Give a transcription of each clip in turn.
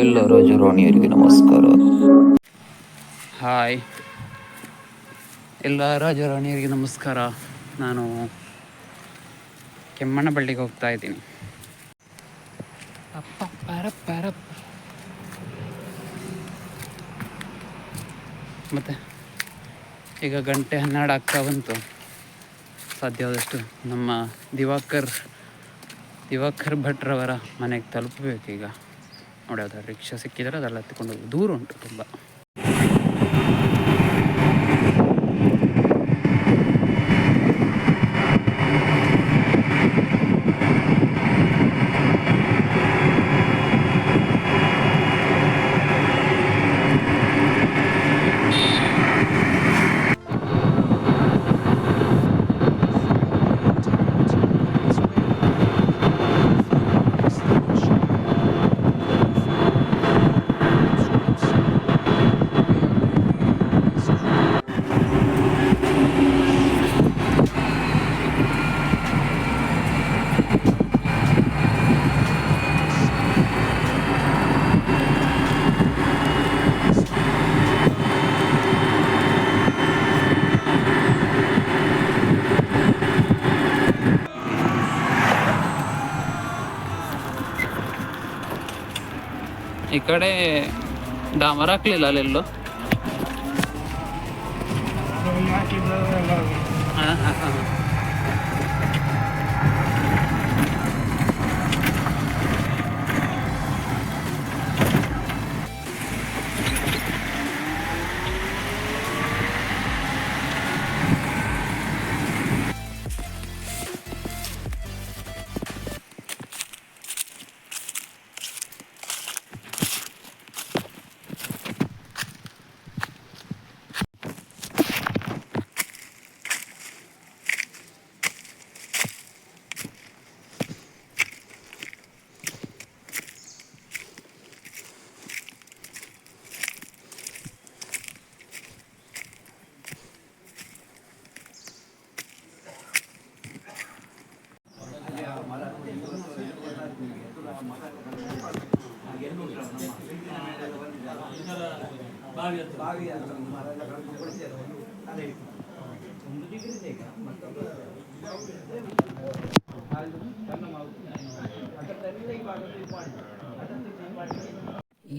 ಎಲ್ಲ ರಾಜರಾಣಿಯರಿಗೆ ನಮಸ್ಕಾರ. ಹಾಯ್. ಎಲ್ಲ ರಾಜರಾಣಿಯರಿಗೆ ನಮಸ್ಕಾರ. ನಾನು ಕೆಮ್ಮಣ್ಣಬಳ್ಳಿಗೆ ಹೋಗ್ತಾ ಇದ್ದೀನಿ. ಅಪ್ಪ ಪರ ಪರ ಮತ್ತೆ ಈಗ ಗಂಟೆ ಹನ್ನೆರಡು ಆಗ್ತಾ ಬಂತು. ಸಾಧ್ಯವಾದಷ್ಟು ನಮ್ಮ ದಿವಾಕರ್ ದಿವಾಕರ್ ಭಟ್ರವರ ಮನೆಗೆ ತಲುಪಬೇಕು ಈಗ ನೋಡಿ ಅದು ರಿಕ್ಷಾ ಸಿಕ್ಕಿದರೆ ಅದೆಲ್ಲ ಹತ್ತಿಕೊಂಡು ದೂರ ಉಂಟು ತುಂಬ ಈ ಕಡೆ ಡಾಮರ್ ಹಾಕ್ಲಿಲ್ಲ ಅಲ್ಲೆಲ್ಲೋ ಹಾಂ ಹಾಂ ಹಾಂ.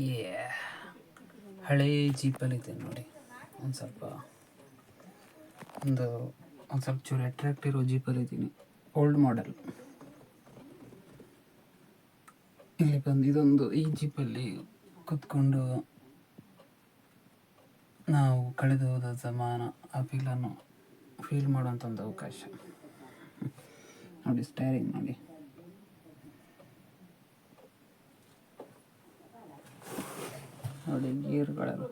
Yeah. ಹಳೇ ಜೀಪಲ್ಲಿದೆ ನೋಡಿ. ಒಂದು ಸ್ವಲ್ಪ ಒಂದು ಒಂದು ಸ್ವಲ್ಪ ಚೂರು ಅಟ್ರಾಕ್ಟ್ ಇರೋ ಜೀಪಲ್ಲಿದ್ದೀನಿ ಓಲ್ಡ್ ಮಾಡೆಲ್ ಇಲ್ಲಿ ಬಂದು ಇದೊಂದು ಈ ಜೀಪಲ್ಲಿ ಕೂತ್ಕೊಂಡು ನಾವು ಕಳೆದು ಹೋದ ಸಮಾನ ಆ ಫೀಲನ್ನು ಫೀಲ್ ಮಾಡುವಂಥ ಒಂದು ಅವಕಾಶ. ನೋಡಿ ಸ್ಟೈರಿಂಗ್ ನೋಡಿ. ನೋಡಿ ಗೀರ್ಗಳೆಲ್ಲ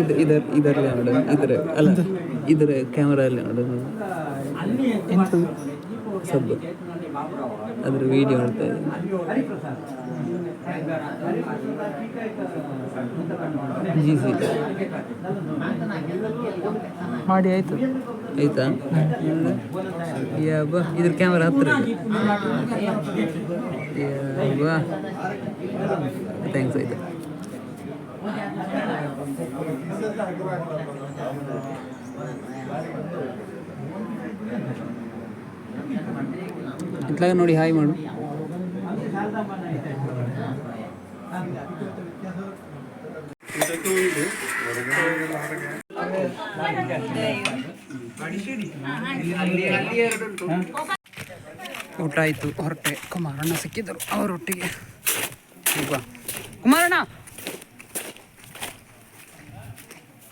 ಇದು ಇದರ ಇದರಲ್ಲಿ ನೋಡು ಇದರ ಅಲ್ಲ ಇದರ ಕ್ಯಾಮೆರ ಅಲ್ಲಿ ನೋಡು. ಎಂಥದ್ದು ಸಬ್ಬು. ಅದ್ರ ವಿಡಿಯೋ ಇದೆ ಜಿ ಸಿ ಮಾಡಿ ಆಯ್ತು. ಆಯ್ತಾ? ಯಾಬ ಇದ್ರ ಕ್ಯಾಮ್ರಾ ಹತ್ರ ಯಾಬ ಥ್ಯಾಂಕ್ಸ್ ಆಯ್ತು? ಇತ್ಲಾಗ ನೋಡಿ ಹಾಯ್ ಮಾಡು. ಊಟ ಆಯಿತು ಹೊರಟೆ. ಕುಮಾರಣ್ಣ ಸಿಕ್ಕಿದ್ದರು ಅವರೊಟ್ಟಿಗೆ ಕುಮಾರಣ್ಣ!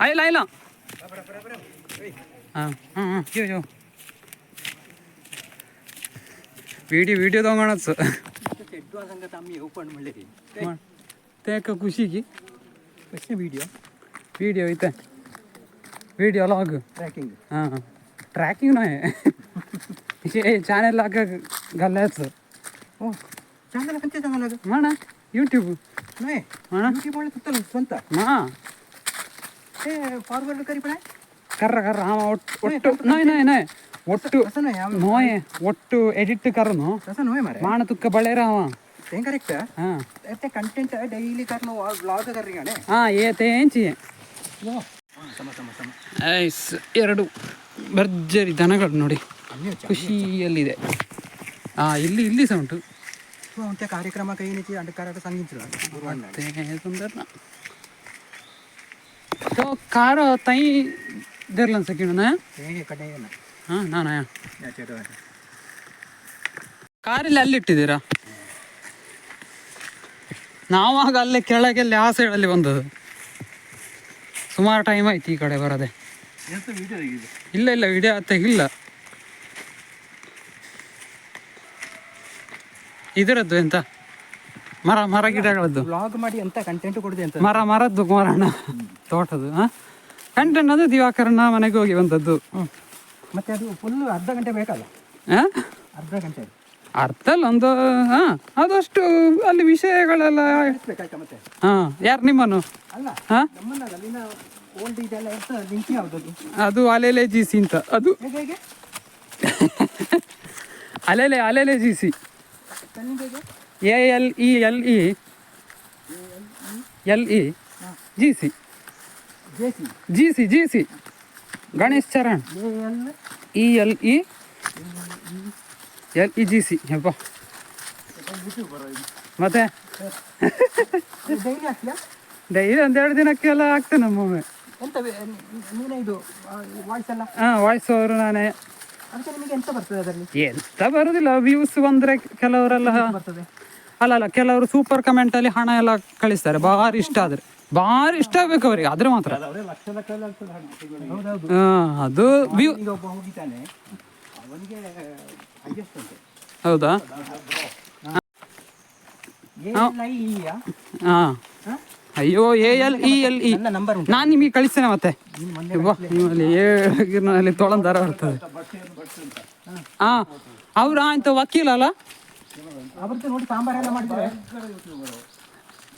ಆಯ್ಲ ಆಯ್ಲ ಹಾಂ ಹ್ಞೂ ಹ್ಞೂ ಯೋ ಯೋ ವಿಡಿಯೋ ವಿಡಿಯೋ ಮಾಡಿರಿ ತೇಕ ಖುಷಿಗೆ. ಖುಷಿ ವಿಡಿಯೋ. ವಿಡಿಯೋ ಐತೆ. ವಿಡಿಯೋ ಲಾಗ್ ಟ್ರ್ಯಾಕಿಂಗ್ ಹಾಂ ಟ್ರ್ಯಾಕಿಂಗ್ ನಾ ಏ ಚಾನೆಲ್ ಹಾಕ ಗಲ್ಲಾಯ್ತು ಓ ಚಾನೆಲ್ ಕಂಚೆ ಚಾನೆಲ್ ಅದು? ಮಾಡ ಯೂಟ್ಯೂಬ್ ಮಾಡ. ಯೂಟ್ಯೂಬ್ ಒಳ್ಳೆ ಸ್ವಂತ? ಮಾ. ಏ ಫಾರ್ವರ್ಡ್ ಕರಿ ಪಡೆ? ಕರ್ರ ಕರ್ರ ಹಾಂ ಒಟ್ಟು ಒಟ್ಟು ನೋಯೆ ನೋಯ್ ನೋಯ್. ಒಟ್ಟು ನೋಯ್ ಒಟ್ಟು ಎಡಿಟ್ ಕರ್ನು. ಮಾಣ ತುಕ್ಕ ಬಳೆರ ಅವ. ಕರೆಕ್ಟ್ ಹಾಂ. ಕಂಟೆಂಟ್ ಡೈಲಿ ಕರ್ನು ವ್ಲಾಗ್ ಕರ್ರಿ ಗಾಣೆ ಹಾಂ ಏತೆ ಏಂಚಿ ಐಸ್ ಎರಡು ಭರ್ಜರಿ ದನಗಳು ನೋಡಿ. ಖುಷಿಯಲ್ಲಿದೆ. ಹಾಂ ಇಲ್ಲಿ ಇಲ್ಲಿ ಸಹ ಉಂಟು. ಕಾರ್ಯಕ್ರಮ ಕೈ ನೀತಿ ಅಂಡಕಾರ ಮತ್ತೆ ಸುಂದರ್ನ ಸೊ ಕಾರ ತಾಯಿ ದೇರ್ಲನ್ ಹಾ ಹಾಂ ನಾನು? ಕಾರಲ್ಲಿ ಅಲ್ಲಿಟ್ಟಿದ್ದೀರಾ ನಾವಾಗ ಅಲ್ಲೇ ಕೆಳಗೆಲ್ಲಿ ಆ ಸೈಡಲ್ಲಿ ಬಂದದ್ದು. ಸುಮಾರು ಟೈಮ್ ಆಯ್ತು ಈ ಕಡೆ ಬರದೆ. ಇಲ್ಲ ಇಲ್ಲ ವಿಡಿಯೋ ತೆಗಿಲ್ಲ. ಇದರದ್ದು ಎಂತ? ಮರ ಮರ ಗಿಡಗಳದ್ದು. ವ್ಲಾಗ್ ಮಾಡಿ ಅಂತ ಕಂಟೆಂಟ್ ಕೊಡಿದೆ ಅಂತ. ಮರ ಮರದ್ದು ಕುಮಾರಣ್ಣ ತೋಟದ್ದು ಹಾಂ? ಕಂಟೆಂಟ್ ಅಂದ್ರೆ ದಿವಾಕರಣ್ಣ ಮನೆಗೆ ಹೋಗಿ ಬಂದದ್ದು. ಮತ್ತೆ ಅದು ಫುಲ್ ಅರ್ಧ ಗಂಟೆ ಬೇಕಲ್ಲ ಹಾಂ? ಅರ್ಧ ಗಂಟೆ. ಅರ್ಧ ಅಲ್ಲ ಒಂದು ಹಾಂ? ಅದಷ್ಟು ಅಲ್ಲಿ ವಿಷಯಗಳೆಲ್ಲ ಮತ್ತೆ? ಹಾಂ ಯಾರು ನಿಮ್ಮನ್ನು? ಅಲ್ಲ ಹಾಂ? ಓಲ್ಡ್ ಇದೆಲ್ಲ ಎಂತ ಲಿಂಕ್ ಯಾವುದದು ಅದು? ಅಲೆಲೆ ಜಿಸಿ ಅಂತ. ಅದು ಅಲೆಲೆ ಅಲೆಲೆ G C A L E L E L E G C. J C G C. Ganesh Charan. E L E L E G C. ಯಪ್ಪ. ಮತ್ತೆ? ಡೈಲಿ ಒಂದೆರಡು ದಿನಕ್ಕೆಲ್ಲ ಆಗ್ತೇನೆ ನಮ್ಮೊಮ್ಮೆ. ಹಾಂ ವಾಯ್ಸ್ ಅವರು ನಾನೇ. ಅದಕ್ಕೆ ನಿಮಗೆ ಎಂತ ಬರ್ತದೆ ಅದರಲ್ಲಿ? ಎಂತ ಬರುದಿಲ್ಲ ವ್ಯೂಸ್ ಬಂದ್ರೆ ಕೆಲವರೆಲ್ಲ ಬರ್ತದೆ? ಅಲ್ಲ ಅಲ್ಲ ಕೆಲವರು ಸೂಪರ್ ಕಮೆಂಟ್ ಅಲ್ಲಿ ಹಣ ಎಲ್ಲ ಕಳಿಸ್ತಾರೆ. ಭಾರಿ ಇಷ್ಟ ಆದ್ರೆ. ಭಾರಿ ಇಷ್ಟ ಆಗ್ಬೇಕು ಅವರಿಗೆ ಆದ್ರೆ ಮಾತ್ರ. ಅದು ವ್ಯೂ ಹೌದಾ? ಹಾ. ಅಯ್ಯೋ A L E L E ನಾನು ನಿಮಗೆ ಕಳಿಸ್ತೇನೆ ಮತ್ತೆ. ನಿಮ್ಮಲ್ಲಿ ತೊಳಂದಾರ ಬರ್ತದೆ. ಹಾ. ಅವ್ರು ಆಯ್ತು ವಕೀಲ ಅಲ್ಲ ಅವ್ರದ್ದು ನೋಡಿ ಸಾಂಬಾರೆಲ್ಲ ಮಾಡಿದ್ರೆ.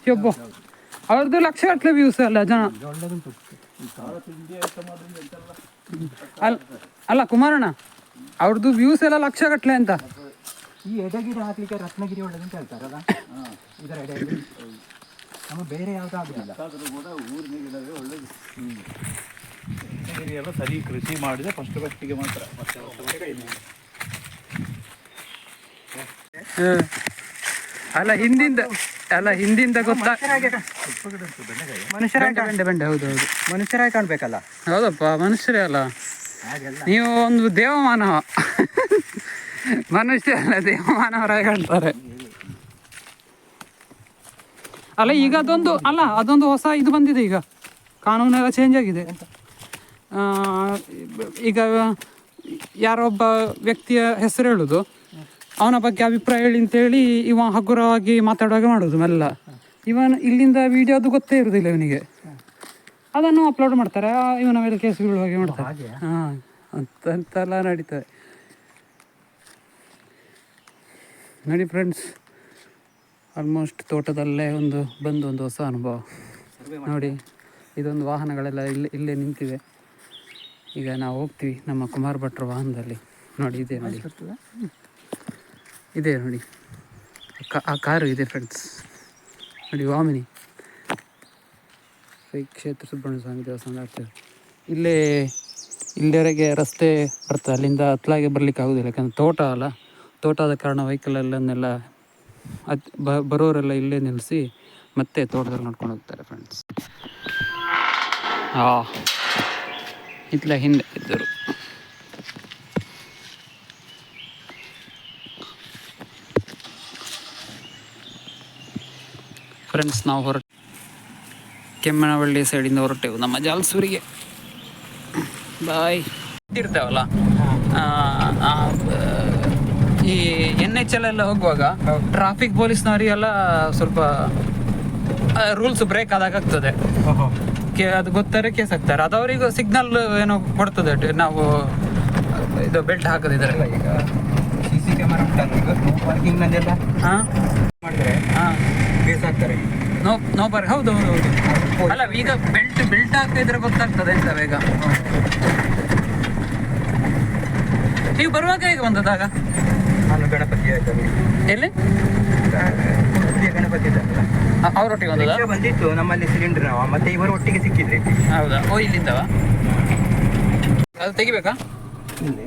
ಯಬ್ಬ. ಅವ್ರದ್ದು ಲಕ್ಷ ಗಟ್ಟಲೆ ವ್ಯೂಸ್ ಅಲ್ಲ ಜನ. ಅಲ್ಲ ಅಲ್ಲ ಕುಮಾರಣ್ಣ ಅವ್ರದ್ದು ವ್ಯೂಸ್ ಎಲ್ಲ ಲಕ್ಷ ಗಟ್ಟಲೆ ಅಂತ. ಈ ಎಡಗಿರಿ ಹಾಕ್ಲಿಕ್ಕೆ ರತ್ನಗಿರಿ ಒಳ್ಳೆದಂತ ಹೇಳ್ತಾರಲ್ಲ ಇದರ ಎಡೆಯಲ್ಲಿ ನಮ್ಮ ಬೇರೆ ಯಾವ್ದು ಆಗುದಿಲ್ಲ. ಎಲ್ಲ ಸರಿ ಕೃಷಿ ಮಾಡಿದ್ರೆ ಫಸ್ಟ್ ಫಸ್ಟಿಗೆ ಮಾತ್ರ. ಅಲ್ಲ ಹಿಂದಿಂದ ಅಲ್ಲ ಹಿಂದಿಂದ ಗೊತ್ತಾ? ಮನುಷ್ಯರಾಗಿ ಬೆಂಡೆ ಬೆಂಡೆ ಬೆಂಡೆ ಹೌದು ಹೌದು. ಮನುಷ್ಯರಾಗಿ ಕಾಣ್ಬೇಕಲ್ಲ? ಹೌದಪ್ಪ ಮನುಷ್ಯರೇ ಅಲ್ಲ. ನೀವು ಒಂದು ದೇವಮಾನವ. ಮನುಷ್ಯ ಅಲ್ಲ ದೇವಮಾನವರಾಗಿ ಕಾಣ್ತಾರೆ. ಅಲ್ಲ ಈಗ ಅದೊಂದು ಅಲ್ಲ ಅದೊಂದು ಹೊಸ ಇದು ಬಂದಿದೆ ಈಗ. ಕಾನೂನೆಲ್ಲ ಚೇಂಜ್ ಆಗಿದೆ. ಈಗ ಯಾರೊಬ್ಬ ವ್ಯಕ್ತಿಯ ಹೆಸರು ಹೇಳುದು. ಅವನ ಬಗ್ಗೆ ಅಭಿಪ್ರಾಯ ಹೇಳಿ ಅಂತೇಳಿ ಇವ ಹಗುರವಾಗಿ ಮಾತಾಡುವಾಗ ಮಾಡೋದು ಮೆಲ್ಲ. ಇವನ್ ಇಲ್ಲಿಂದ ವಿಡಿಯೋದು ಗೊತ್ತೇ ಇರೋದಿಲ್ಲ ಇವನಿಗೆ. ಅದನ್ನು ಅಪ್ಲೋಡ್ ಮಾಡ್ತಾರೆ. ಇವನ ಮೇಲೆ ಕೇಸ್ ಬೀಳುವಾಗೆ ಮಾಡ್ತಾರೆ. ಹಾಂ ಅಂತೆಲ್ಲ ನಡೀತದೆ. ನೋಡಿ ಫ್ರೆಂಡ್ಸ್ ಆಲ್ಮೋಸ್ಟ್ ತೋಟದಲ್ಲೇ ಒಂದು ಬಂದು ಒಂದು ಹೊಸ ಅನುಭವ. ನೋಡಿ ಇದೊಂದು ವಾಹನಗಳೆಲ್ಲ ಇಲ್ಲೇ ಇಲ್ಲೇ ನಿಂತಿವೆ. ಈಗ ನಾವು ಹೋಗ್ತೀವಿ ನಮ್ಮ ಕುಮಾರ್ ಭಟ್ರ ವಾಹನದಲ್ಲಿ. ನೋಡಿ ಇದೆ ನೋಡಿ. ಇದೆ ನೋಡಿ. ಆ ಕಾರು ಇದೆ ಫ್ರೆಂಡ್ಸ್ ನೋಡಿ ವಾಮಿನಿ. ಶ್ರೀ ಕ್ಷೇತ್ರ ಸುಬ್ರಹ್ಮಣ್ಯ ಸ್ವಾಮಿ ದೇವಸ್ಥಾನ ಆಗ್ತದೆ ಇಲ್ಲೇ ಇಲ್ಲಿವರೆಗೆ ರಸ್ತೆ ಬರ್ತದೆ ಅಲ್ಲಿಂದ ಹತ್ಲಾಗೆ ಬರಲಿಕ್ಕೆ ಆಗೋದಿಲ್ಲ. ಯಾಕಂದರೆ ತೋಟ ಅಲ್ಲ. ತೋಟ ಆದ ಕಾರಣ ವೆಹಿಕಲಲ್ಲನ್ನೆಲ್ಲ ಅದು ಬರೋರೆಲ್ಲ ಇಲ್ಲೇ ನಿಲ್ಲಿಸಿ ಮತ್ತೆ ತೋಟದಲ್ಲಿ ನೋಡ್ಕೊಂಡು ಹೋಗ್ತಾರೆ ಫ್ರೆಂಡ್ಸ್ ಹಾಂ ಇತ್ಲ ಹಿಂದೆ ಇದ್ದರು. ಫ್ರೆಂಡ್ಸ್ ನಾವು ಹೊರ ಕೆಮ್ಮನವಳ್ಳಿ ಸೈಡಿಂದ ಹೊರಟೆವು. ನಮ್ಮ ಜಾಲ್ಸೂರಿಗೆ. ಬಾಯ್ ಇರ್ತಾವಲ್ಲ? ಈ ಎನ್ ಎಚ್ ಎಲ್ ಎಲ್ಲ ಹೋಗುವಾಗ ಟ್ರಾಫಿಕ್ ಪೊಲೀಸ್ನವರಿಗೆಲ್ಲ ಸ್ವಲ್ಪ ರೂಲ್ಸ್ ಬ್ರೇಕ್ ಆದಾಗ ಆಗ್ತದೆ. ಅದು ಗೊತ್ತಾರೆ ಕೇಸ್ ಹಾಕ್ತಾರೆ ಅದು ಅವ್ರಿಗೆ ಸಿಗ್ನಲ್ ಏನೋ ಕೊಡ್ತದೆ. ನಾವು ಇದು ಬೆಲ್ಟ್ ಹಾಕದಿದ್ರೆ. ಈಗ ಸಿ ಸಿ ಕ್ಯಾಮರಾ ಉಂಟಲ್ಲ ಈಗ? ನೋ ಪಾರ್ಕಿಂಗ್ ಹಾ. ಮಾಡಿದ್ರೆ? ಹಾ. ಹಾಕ್ತಾರೆ ನೋ ನೋ ಬಾರ್ ಹೌದು ಹೌದು ಹೌದು ಅಲ್ಲ ಈಗ ಬೆಲ್ಟ್ ಬೆಲ್ಟ್ ಹಾಕಿದ್ರೆ ಗೊತ್ತಾಗ್ತದೆ ಅಂತ ಬೇಗ ನೀವು ಬರುವಾಗ ಹೇಗೆ ಬಂದದಾಗ ನಾನು ಗಣಪತಿ ಆಯ್ತು ಎಲ್ಲಿ ಗಣಪತಿ ಇದ್ದಲ್ಲ ಅವರೊಟ್ಟಿಗೆ ಬಂದದ ಬಂದಿತ್ತು ನಮ್ಮಲ್ಲಿ ಸಿಲಿಂಡರ್ ನಾವು ಮತ್ತೆ ಇವರು ಒಟ್ಟಿಗೆ ಸಿಕ್ಕಿದ್ರಿ ಹೌದಾ ಓ ಇಲ್ಲಿಂದವಾ ಅದು ತೆಗಿಬೇಕಾ ಇಲ್ಲಿ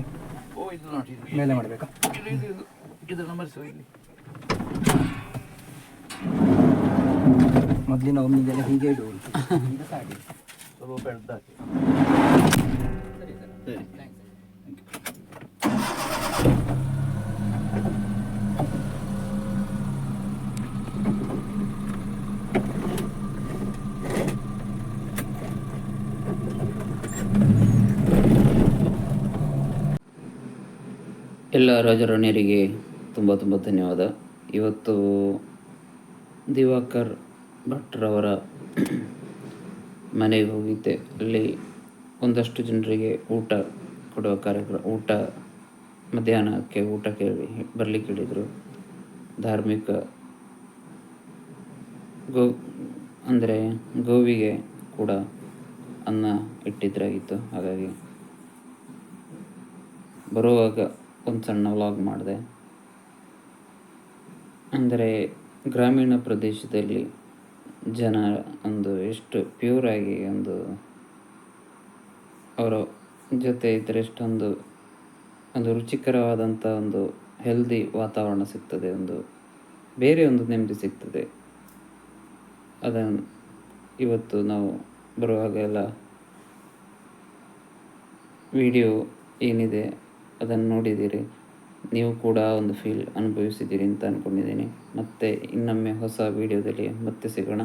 ಓ ಇದು ನೋಡಿ. ಮೇಲೆ ಮಾಡಬೇಕಾ ಇದು ಇದು ಇದು ಇದು ನಂಬರ್ ಸೊ ಇಲ್ಲಿ ಮೊದಲಿನ ಒಮ್ಮಿಗೆಲ್ಲ ಹೀಗೆ ಇಡುವುದು. ಈಗ ಸಾಡಿ ಸ್ವಲ್ಪ ಸರಿ ಎಲ್ಲ ರಾಜರಾಣಿಯರಿಗೆ ತುಂಬ ತುಂಬ ಧನ್ಯವಾದ. ಇವತ್ತು ದಿವಾಕರ್ ಭಟ್ರವರ ಮನೆಗೆ ಹೋಗಿದ್ದೆ. ಅಲ್ಲಿ ಒಂದಷ್ಟು ಜನರಿಗೆ ಊಟ ಕೊಡುವ ಕಾರ್ಯಕ್ರಮ, ಊಟ, ಮಧ್ಯಾಹ್ನಕ್ಕೆ ಊಟ ಕೇಳಿ ಬರಲಿಕ್ಕೆ ಹೇಳಿದರು. ಧಾರ್ಮಿಕ ಗೋ, ಅಂದರೆ ಗೋವಿಗೆ ಕೂಡ ಅನ್ನ ಇಟ್ಟಿದ್ರಾಗಿತ್ತು. ಹಾಗಾಗಿ ಬರುವಾಗ ಒಂದು ಸಣ್ಣ ವ್ಲಾಗ್ ಮಾಡಿದೆ. ಅಂದರೆ ಗ್ರಾಮೀಣ ಪ್ರದೇಶದಲ್ಲಿ ಜನ ಒಂದು ಎಷ್ಟು ಪ್ಯೂರಾಗಿ ಒಂದು ಅವರ ಜೊತೆ ಇದ್ದರೆ ಎಷ್ಟೊಂದು ಒಂದು ರುಚಿಕರವಾದಂಥ ಒಂದು ಹೆಲ್ದಿ ವಾತಾವರಣ ಸಿಗ್ತದೆ, ಒಂದು ಬೇರೆ ಒಂದು ನೆಮ್ಮದಿ ಸಿಗ್ತದೆ. ಅದನ್ನು ಇವತ್ತು ನಾವು ಬರುವಾಗ ಎಲ್ಲ ವಿಡಿಯೋ ಏನಿದೆ ಅದನ್ನು ನೋಡಿದ್ದೀರಿ. ನೀವು ಕೂಡ ಒಂದು ಫೀಲ್ ಅನುಭವಿಸಿದ್ದೀರಿ ಅಂತ ಅಂದ್ಕೊಂಡಿದ್ದೀನಿ ಮತ್ತೆ ಇನ್ನೊಮ್ಮೆ ಹೊಸ ವಿಡಿಯೋದಲ್ಲಿ ಮತ್ತೆ ಸಿಗೋಣ.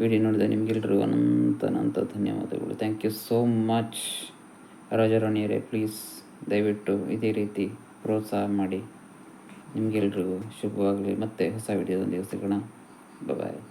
ವಿಡಿಯೋ ನೋಡಿದ ನಿಮಗೆಲ್ಲರಿಗೂ ಅನಂತ ಅನಂತ ಧನ್ಯವಾದಗಳು. ಥ್ಯಾಂಕ್ ಯು ಸೋ ಮಚ್ ರಾಜರಾಣಿಯರೇ ಪ್ಲೀಸ್ ದಯವಿಟ್ಟು ಇದೇ ರೀತಿ ಪ್ರೋತ್ಸಾಹ ಮಾಡಿ. ನಿಮಗೆಲ್ರಿಗೂ ಶುಭವಾಗಲಿ. ಮತ್ತೆ ಹೊಸ ವಿಡಿಯೋದೊಂದಿಗೆ ಸಿಗೋಣ. ಬಾಯ್